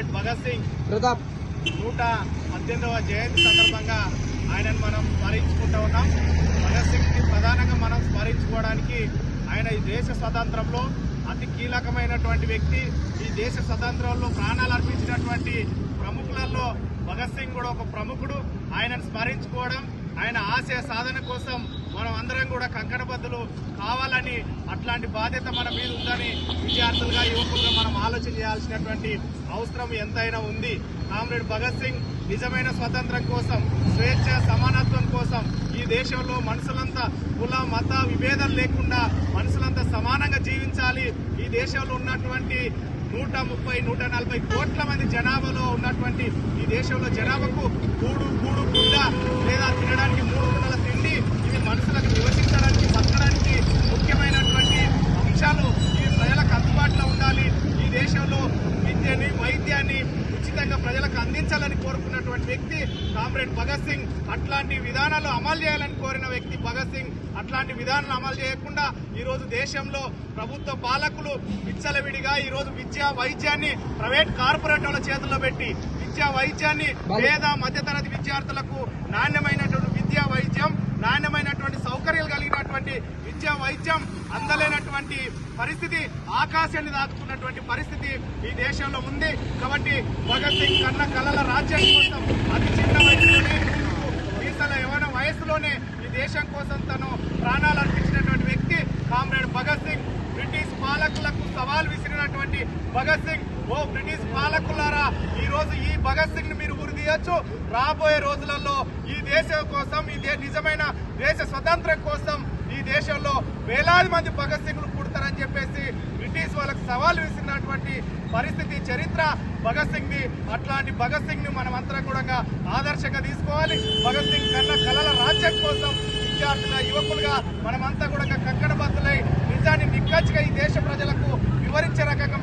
Comrade Bhagat Singh Pratap. నూట పద్దెనిమిదవ జయంతి సందర్భంగా ఆయనను మనం స్మరించుకుంటూ ఉన్నాం. భగత్ సింగ్ని ప్రధానంగా మనం స్మరించుకోవడానికి ఆయన ఈ దేశ స్వతంత్రంలో అతి కీలకమైనటువంటి వ్యక్తి. ఈ దేశ స్వతంత్రంలో ప్రాణాలు అర్పించినటువంటి ప్రముఖులలో భగత్ సింగ్ కూడా ఒక ప్రముఖుడు. ఆయనను స్మరించుకోవడం ఆయన ఆశయ సాధన కోసం మనం అందరం కూడా కంకణబద్ధులు కావాలని అట్లాంటి బాధ్యత మన మీద ఉందని విద్యార్థులుగా యువకులుగా మనం ఆలోచన చేయాల్సినటువంటి అవసరం ఎంతైనా ఉంది. కామ్రేడ్ భగత్ సింగ్ నిజమైన స్వతంత్రం కోసం స్వేచ్ఛ సమానత్వం కోసం ఈ దేశంలో మనుషులంతా కుల మత విభేదం లేకుండా సమానంగా ఈ దేశంలో ఉన్నటువంటి నూట ముప్పై నూట నలభై కోట్ల మంది జనాభాలో ఉన్నటువంటి ఈ దేశంలో జనాభాకు కూడు కూడు గుడ్డ లేదా తినడానికి మూడు ఉచితంగా ప్రజలకు అందించాలని కోరుకున్నటువంటి వ్యక్తి కామ్రేడ్ భగత్ సింగ్. అట్లాంటి విధానాలు అమలు చేయాలని కోరిన వ్యక్తి భగత్ సింగ్. అట్లాంటి విధానాలు అమలు చేయకుండా ఈ రోజు దేశంలో ప్రభుత్వ పాలకులు విచ్చలవిడిగా ఈ రోజు విద్యా వైద్యాన్ని ప్రైవేట్ కార్పొరేటర్ల చేతుల్లో పెట్టి విద్యా వైద్యాన్ని పేద మధ్యతరగతి విద్యార్థులకు నాణ్యమైనటువంటి విద్యా వైద్యం నాణ్యమైనటువంటి సౌకర్యాలు కలిగినటువంటి ఆరోగ్యం వైద్యం అందలేనటువంటి పరిస్థితి ఆకాశాన్ని దాటుకున్నటువంటి పరిస్థితి ఈ దేశంలో ఉంది. కాబట్టి భగత్ సింగ్ కన్న కళల రాజ్యం కోసం అతి చిన్న వయసులోనే మీసల వయసులోనే ఈ దేశం కోసం తను ప్రాణాలు అర్పించినటువంటి వ్యక్తి కామ్రేడ్ భగత్ సింగ్. బ్రిటిష్ పాలకులకు సవాల్ విసిరినటువంటి భగత్ సింగ్. ఓ బ్రిటిష్ పాలకులారా ఈ రోజు ఈ భగత్ సింగ్ని మీరు ఉరి తీయొచ్చు. రాబోయే రోజులలో ఈ దేశం కోసం ఈ నిజమైన దేశ స్వతంత్రం కోసం దేశంలో వేలాది మంది భగత్ సింగ్లు పుడతారని చెప్పేసి బ్రిటిష్ వాళ్ళకి సవాల్ విసిరినటువంటి పరిస్థితి చరిత్ర భగత్ సింగ్ అట్లాంటి భగత్ సింగ్ని మనం అంతా కూడా ఆదర్శంగా తీసుకోవాలి. భగత్ సింగ్ కన్న కళల రాజ్యం కోసం విద్యార్థుల యువకులుగా మనమంతా కూడా కంకణబద్దులై నిజాన్ని నిక్కచ్చిగా ఈ దేశ ప్రజలకు వివరించే రకంగా